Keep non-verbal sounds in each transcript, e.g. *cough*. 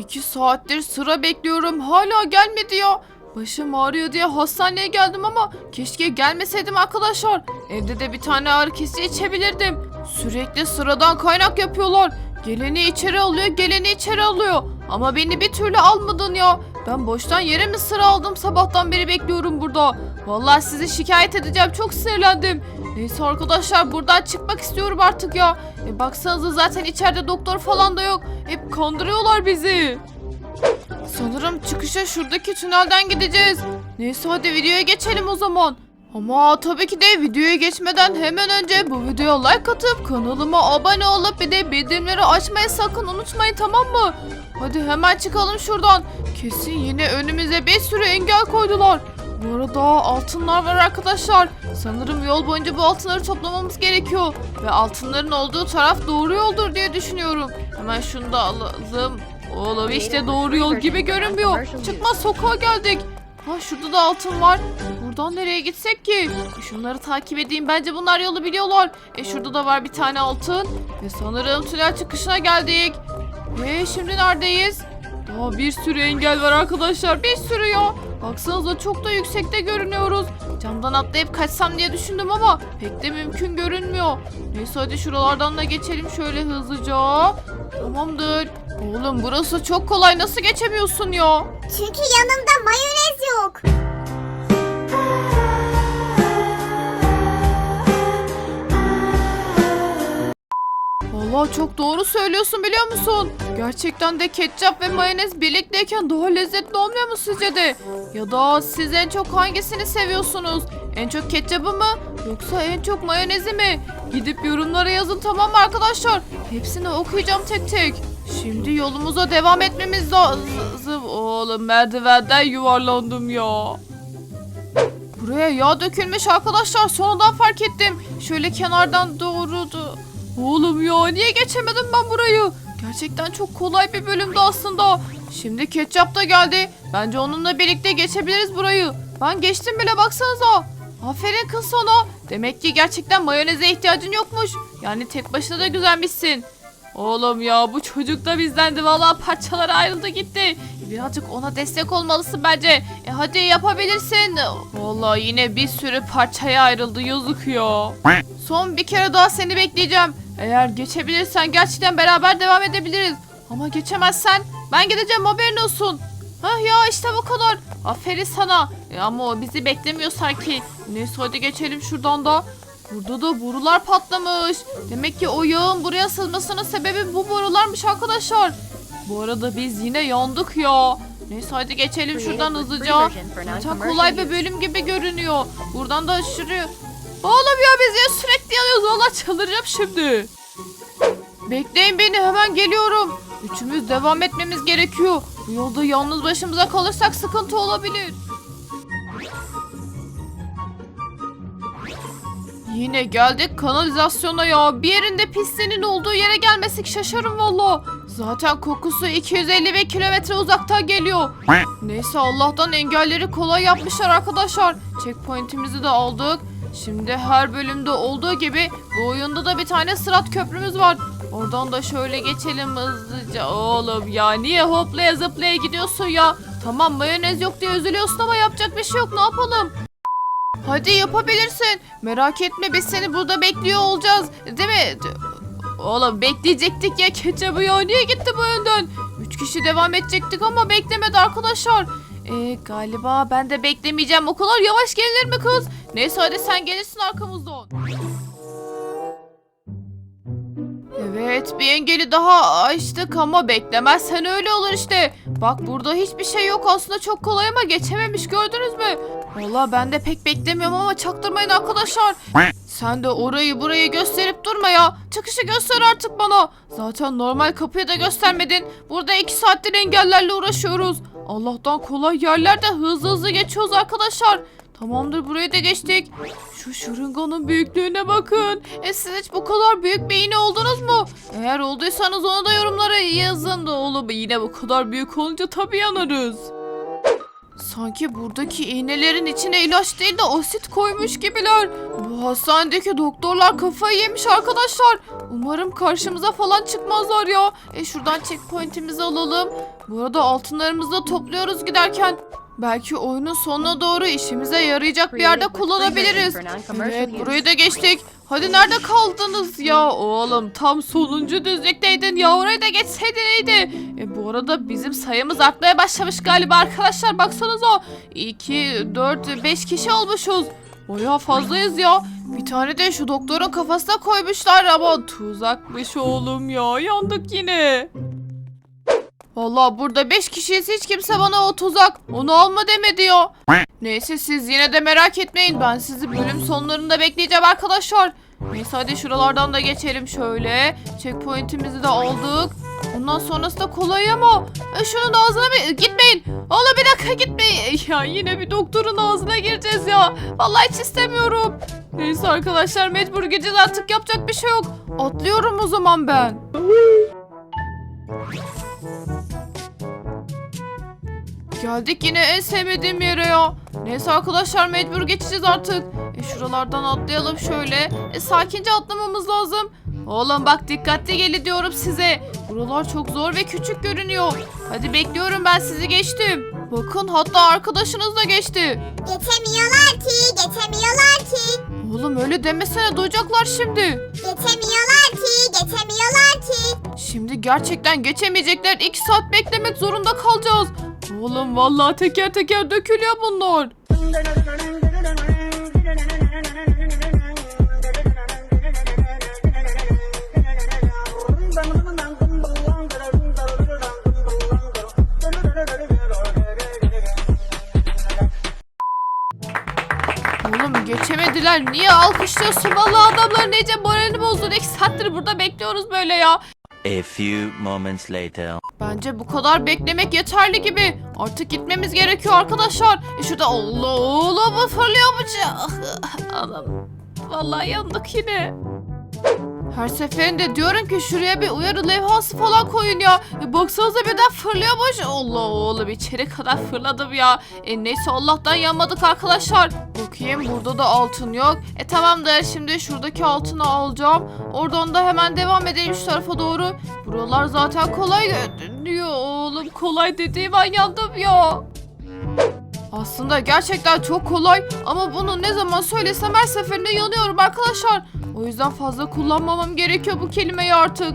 İki saattir sıra bekliyorum hala gelmedi ya. Başım ağrıyor diye hastaneye geldim ama keşke gelmeseydim arkadaşlar. Evde de bir tane ağrı kesici içebilirdim. Sürekli sıradan kaynak yapıyorlar. Geleni içeri alıyor, geleni içeri alıyor. Ama beni bir türlü almadın ya. Ben boştan yere mi sıra aldım sabahtan beri bekliyorum burada. Vallahi sizi şikayet edeceğim çok sinirlendim. Neyse arkadaşlar buradan çıkmak istiyorum artık ya. E baksanıza zaten içeride doktor falan da yok. Hep kandırıyorlar bizi. Sanırım çıkışa şuradaki tünelden gideceğiz. Neyse hadi videoya geçelim o zaman. Ama tabii ki de videoya geçmeden hemen önce bu videoya like atıp kanalıma abone olup bir de bildirimleri açmayı sakın unutmayın tamam mı? Hadi hemen çıkalım şuradan. Kesin yine önümüze bir sürü engel koydular. Bu arada altınlar var arkadaşlar. Sanırım yol boyunca bu altınları toplamamız gerekiyor. Ve altınların olduğu taraf doğru yoldur diye düşünüyorum. Hemen şunu da alalım. Oğlum işte doğru yol gibi görünmüyor. Çıkmaz sokağa geldik. Ha şurada da altın var. Buradan nereye gitsek ki? Şunları takip edeyim. Bence bunlar yolu biliyorlar. E şurada da var bir tane altın. Ve sanırım tünel çıkışına geldik. E şimdi neredeyiz? Daha bir sürü engel var arkadaşlar. Bir sürü ya. Baksanıza çok da yüksekte görünüyoruz. Camdan atlayıp kaçsam diye düşündüm ama pek de mümkün görünmüyor. Neyse hadi şuralardan da geçelim şöyle hızlıca. Tamamdır. Oğlum burası çok kolay. Nasıl geçemiyorsun ya? Çünkü yanımda mayonez yok. Vallahi çok doğru söylüyorsun biliyor musun? Gerçekten de ketçap ve mayonez birlikteyken daha lezzetli olmuyor mu sizce de? Ya da siz en çok hangisini seviyorsunuz? En çok ketçabı mı? Yoksa en çok mayonezi mi? Gidip yorumlara yazın tamam mı arkadaşlar? Hepsini okuyacağım tek tek. Şimdi yolumuza devam etmemiz lazım. Oğlum merdivenden yuvarlandım ya. Buraya yağ dökülmüş arkadaşlar. Sonradan fark ettim. Şöyle kenardan doğrudu. Oğlum ya niye geçemedim ben burayı? Gerçekten çok kolay bir bölümdü aslında. Şimdi ketçap da geldi. Bence onunla birlikte geçebiliriz burayı. Ben geçtim bile baksanıza. Aferin kız sana. Demek ki gerçekten mayoneze ihtiyacın yokmuş. Yani tek başına da güzelmişsin. Oğlum ya bu çocuk da bizdendi. Valla parçalara ayrıldı gitti. Birazcık ona destek olmalısın bence. E hadi yapabilirsin. Valla yine bir sürü parçaya ayrıldı yazık ya. Son bir kere daha seni bekleyeceğim. Eğer geçebilirsen gerçekten beraber devam edebiliriz. Ama geçemezsen ben gideceğim haberin olsun. Hah ya işte bu kadar. Aferin sana. E ama o bizi beklemiyor sanki. Neyse hadi geçelim şuradan da. Burada da borular patlamış. Demek ki o yağın buraya sızmasının sebebi bu borularmış arkadaşlar. Bu arada biz yine yandık ya. Neyse hadi geçelim şuradan hızlıca. Zaten kolay bir bölüm gibi görünüyor. Buradan da şuraya... Oğlum ya biz ya sürekli yanıyoruz. Valla çıldıracağım şimdi. Bekleyin beni hemen geliyorum. Üçümüz devam etmemiz gerekiyor. Bu yolda yalnız başımıza kalırsak sıkıntı olabilir. Yine geldik kanalizasyona ya. Bir yerinde pisliğinin olduğu yere gelmesek şaşarım valla. Zaten kokusu 251 kilometre uzaktan geliyor. Neyse Allah'tan engelleri kolay yapmışlar arkadaşlar. Checkpoint'imizi de aldık. Şimdi her bölümde olduğu gibi bu oyunda da bir tane sırat köprümüz var. Oradan da şöyle geçelim hızlıca. Oğlum ya niye hoplaya zıplaya gidiyorsun ya? Tamam mayonez yok diye üzülüyorsun ama yapacak bir şey yok ne yapalım? Hadi yapabilirsin. Merak etme biz seni burada bekliyor olacağız. Değil mi? Oğlum bekleyecektik ya ketçabı ya. Niye gitti bu önden? Üç kişi devam edecektik ama beklemedi arkadaşlar. Ee, galiba ben de beklemeyeceğim. O kadar yavaş gelir mi kız? Neyse hadi sen gelirsin arkamızdan. Evet bir engeli daha açtık ama beklemezsen öyle olur işte. Bak burada hiçbir şey yok aslında çok kolay ama geçememiş gördünüz mü? Valla ben de pek beklemiyorum ama çaktırmayın arkadaşlar. Sen de orayı burayı gösterip durma ya. Çıkışı göster artık bana. Zaten normal kapıyı da göstermedin. Burada iki saattir engellerle uğraşıyoruz. Allah'tan kolay yerlerde hızlı hızlı geçiyoruz arkadaşlar. Tamamdır burayı da geçtik. Şu şırınganın büyüklüğüne bakın. E siz hiç bu kadar büyük bir iğne oldunuz mu? Eğer olduysanız onu da yorumlara yazın da oğlum. Yine bu kadar büyük olunca tabii yanarız. Sanki buradaki iğnelerin içine ilaç değil de asit koymuş gibiler. Bu hastanedeki doktorlar kafayı yemiş arkadaşlar. Umarım karşımıza falan çıkmazlar ya. E şuradan checkpointimizi alalım. Bu arada altınlarımızı da topluyoruz giderken. Belki oyunun sonuna doğru işimize yarayacak bir yerde kullanabiliriz. Evet burayı da geçtik. Hadi nerede kaldınız ya oğlum tam sonuncu düzlükteydin ya orayı da geçseydin iyiydi. E, bu arada bizim sayımız artmaya başlamış galiba arkadaşlar baksanıza. 2, 4, 5 kişi olmuşuz. Baya fazlayız ya. Bir tane de şu doktorun kafasına koymuşlar ama tuzakmış oğlum ya yandık yine. Vallahi burada 5 kişiyiz hiç kimse bana o tuzak onu alma demedi ya. Neyse siz yine de merak etmeyin ben sizi bölüm sonlarında bekleyeceğim arkadaşlar. Neyse hadi şuralardan da geçelim şöyle. Checkpoint'imizi de aldık. Ondan sonrası da kolay ama. E, şunun ağzına bir gitmeyin. Oğlum bir dakika gitmeyin. *laughs* Ya yine bir doktorun ağzına gireceğiz ya. Vallahi hiç istemiyorum. Neyse arkadaşlar mecbur gireceğiz artık yapacak bir şey yok. Atlıyorum o zaman ben. Geldik yine en sevmediğim yere ya. Neyse arkadaşlar mecbur geçeceğiz artık. E şuralardan atlayalım şöyle. E sakince atlamamız lazım. Oğlum bak dikkatli gelin diyorum size. Buralar çok zor ve küçük görünüyor. Hadi bekliyorum ben sizi geçtim. Bakın hatta arkadaşınız da geçti. Geçemiyorlar ki, geçemiyorlar ki. Oğlum öyle demesene duyacaklar şimdi. Geçemiyorlar ki, geçemiyorlar ki. Şimdi gerçekten geçemeyecekler. 2 saat beklemek zorunda kalacağız. Oğlum vallahi teker teker dökülüyor bunlar. Oğlum geçemediler. Niye alkışlıyorsun? Vallahi adamların iyice moralini bozdun. İki saattir burada bekliyoruz böyle ya. A few moments later. Bence bu kadar beklemek yeterli gibi. Artık gitmemiz gerekiyor arkadaşlar. E şurada Allah Allah bu fırlıyor bıçak. *laughs* Anam. Vallahi yandık yine. Her seferinde diyorum ki şuraya bir uyarı levhası falan koyun ya. E baksanıza birden fırlıyormuş. Allah oğlum içeri kadar fırladım ya. E neyse Allah'tan yanmadık arkadaşlar. Bakayım burada da altın yok. E tamamdır şimdi şuradaki altını alacağım. Oradan da hemen devam edelim şu tarafa doğru. Buralar zaten kolay görünüyor oğlum. Kolay dediğim an yandım ya. Aslında gerçekten çok kolay ama bunu ne zaman söylesem her seferinde yanıyorum arkadaşlar. O yüzden fazla kullanmamam gerekiyor bu kelimeyi artık.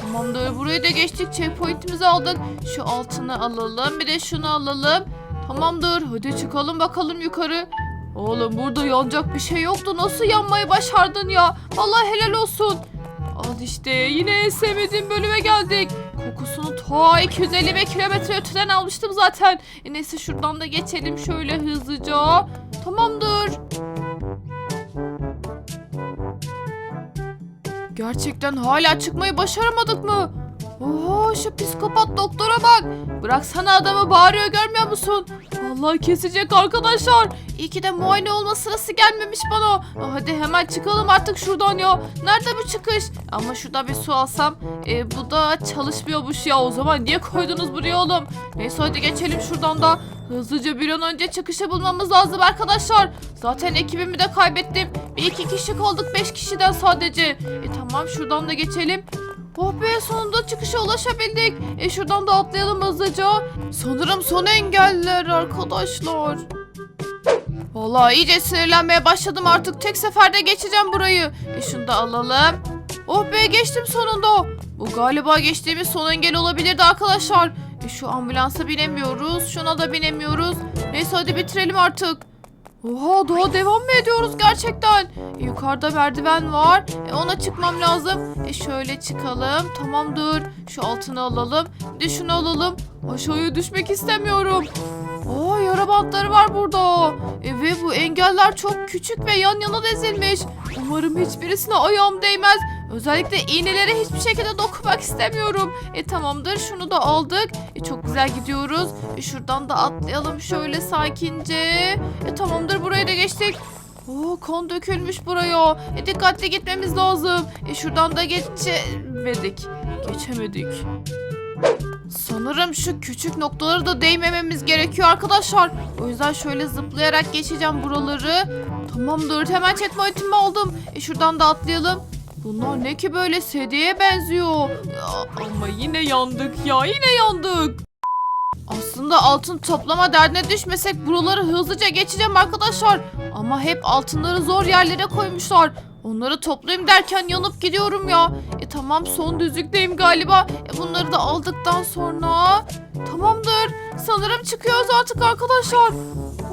Tamamdır burayı da geçtik checkpointimizi aldık. Şu altını alalım bir de şunu alalım. Tamamdır hadi çıkalım bakalım yukarı. Oğlum burada yanacak bir şey yoktu. Nasıl yanmayı başardın ya? Vallahi helal olsun. Al işte yine sevmediğim bölüme geldik. Kokusunu ta 250 kilometre öteden almıştım zaten. E neyse şuradan da geçelim şöyle hızlıca. Tamamdır. Gerçekten hala çıkmayı başaramadık mı? Oha şu psikopat doktora bak. Bıraksana adamı bağırıyor görmüyor musun? Vallahi kesecek arkadaşlar. İyi ki de muayene olma sırası gelmemiş bana. Hadi hemen çıkalım artık şuradan ya. Nerede bu çıkış? Ama şurada bir su alsam. E, bu da çalışmıyormuş ya. O zaman niye koydunuz buraya oğlum? Neyse hadi geçelim şuradan da. Hızlıca bir an önce çıkışı bulmamız lazım arkadaşlar. Zaten ekibimi de kaybettim. Bir iki kişi kaldık beş kişiden sadece. E tamam şuradan da geçelim. Oh be sonunda çıkışa ulaşabildik. E şuradan da atlayalım hızlıca. Sanırım son engeller arkadaşlar. Vallahi iyice sinirlenmeye başladım artık. Tek seferde geçeceğim burayı. E şunu da alalım. Oh be geçtim sonunda. Bu galiba geçtiğimiz son engel olabilirdi arkadaşlar. E şu ambulansa binemiyoruz. Şuna da binemiyoruz. Neyse hadi bitirelim artık. Oha daha devam mı ediyoruz gerçekten? E, yukarıda merdiven var. E, ona çıkmam lazım. E, şöyle çıkalım. Tamamdır. Şu altını alalım. Bir de şunu alalım. Aşağıya düşmek istemiyorum. Aa yara bantları var burada. E, ve bu engeller çok küçük ve yan yana dizilmiş. Umarım hiçbirisine ayağım değmez. Özellikle iğnelere hiçbir şekilde dokunmak istemiyorum. E tamamdır şunu da aldık. E, çok güzel gidiyoruz. E, şuradan da atlayalım şöyle sakince. E tamamdır burayı da geçtik. Oo kan dökülmüş buraya. E dikkatli gitmemiz lazım. E şuradan da geçemedik. Geçemedik. Sanırım şu küçük noktaları da değmememiz gerekiyor arkadaşlar. O yüzden şöyle zıplayarak geçeceğim buraları. Tamamdır hemen çekme eğitimi aldım. E şuradan da atlayalım. Bunlar ne ki böyle sedyeye benziyor. Ama yine yandık ya yine yandık. Aslında altın toplama derdine düşmesek buraları hızlıca geçeceğim arkadaşlar. Ama hep altınları zor yerlere koymuşlar. Onları toplayayım derken yanıp gidiyorum ya. E tamam son düzlükteyim galiba. E bunları da aldıktan sonra... Tamamdır. Sanırım çıkıyoruz artık arkadaşlar.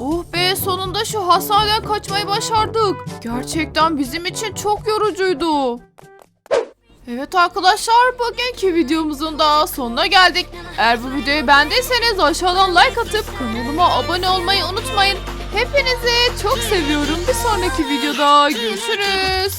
Oh be sonunda şu hastaneden kaçmayı başardık. Gerçekten bizim için çok yorucuydu. Evet arkadaşlar bugünkü videomuzun da sonuna geldik. Eğer bu videoyu beğendiyseniz aşağıdan like atıp kanalıma abone olmayı unutmayın. Hepinizi çok seviyorum. Bir sonraki videoda görüşürüz.